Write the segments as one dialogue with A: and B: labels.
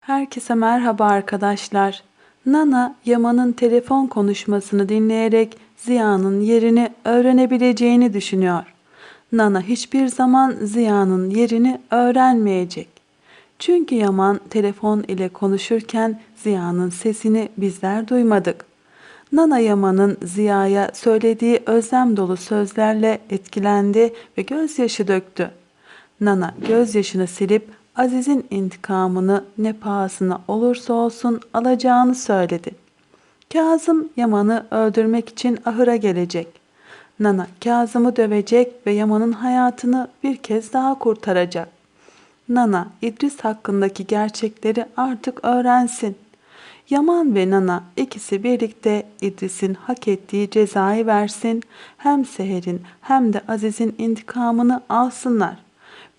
A: Herkese merhaba arkadaşlar. Nana, Yaman'ın telefon konuşmasını dinleyerek Ziya'nın yerini öğrenebileceğini düşünüyor. Nana hiçbir zaman Ziya'nın yerini öğrenmeyecek. Çünkü Yaman telefon ile konuşurken Ziya'nın sesini bizler duymadık. Nana Yaman'ın Ziya'ya söylediği özlem dolu sözlerle etkilendi ve gözyaşı döktü. Nana gözyaşını silip Aziz'in intikamını ne pahasına olursa olsun alacağını söyledi. Kazım Yaman'ı öldürmek için ahıra gelecek. Nana Kazım'ı dövecek ve Yaman'ın hayatını bir kez daha kurtaracak. Nana İdris hakkındaki gerçekleri artık öğrensin. Yaman ve Nana ikisi birlikte İdris'in hak ettiği cezayı versin. Hem Seher'in hem de Aziz'in intikamını alsınlar.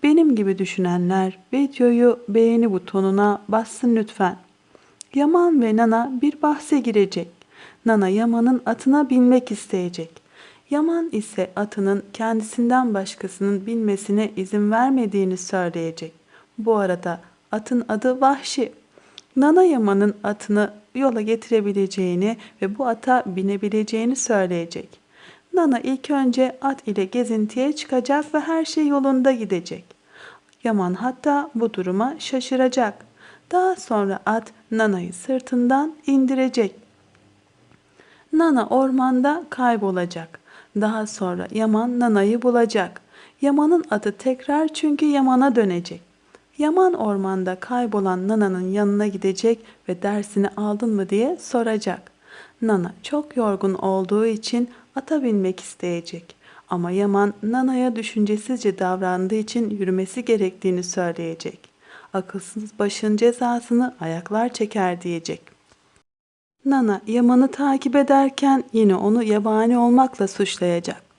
A: Benim gibi düşünenler videoyu beğeni butonuna bassın lütfen. Yaman ve Nana bir bahse girecek. Nana Yaman'ın atına binmek isteyecek. Yaman ise atının kendisinden başkasının binmesine izin vermediğini söyleyecek. Bu arada atın adı Vahşi. Nana Yaman'ın atını yola getirebileceğini ve bu ata binebileceğini söyleyecek. Nana ilk önce at ile gezintiye çıkacak ve her şey yolunda gidecek. Yaman hatta bu duruma şaşıracak. Daha sonra at Nana'yı sırtından indirecek. Nana ormanda kaybolacak. Daha sonra Yaman Nana'yı bulacak. Yaman'ın atı tekrar çünkü Yaman'a dönecek. Yaman ormanda kaybolan Nana'nın yanına gidecek ve dersini aldın mı diye soracak. Nana çok yorgun olduğu için ata binmek isteyecek. Ama Yaman Nana'ya düşüncesizce davrandığı için yürümesi gerektiğini söyleyecek. Akılsız başın cezasını ayaklar çeker diyecek. Nana Yaman'ı takip ederken yine onu yabani olmakla suçlayacak.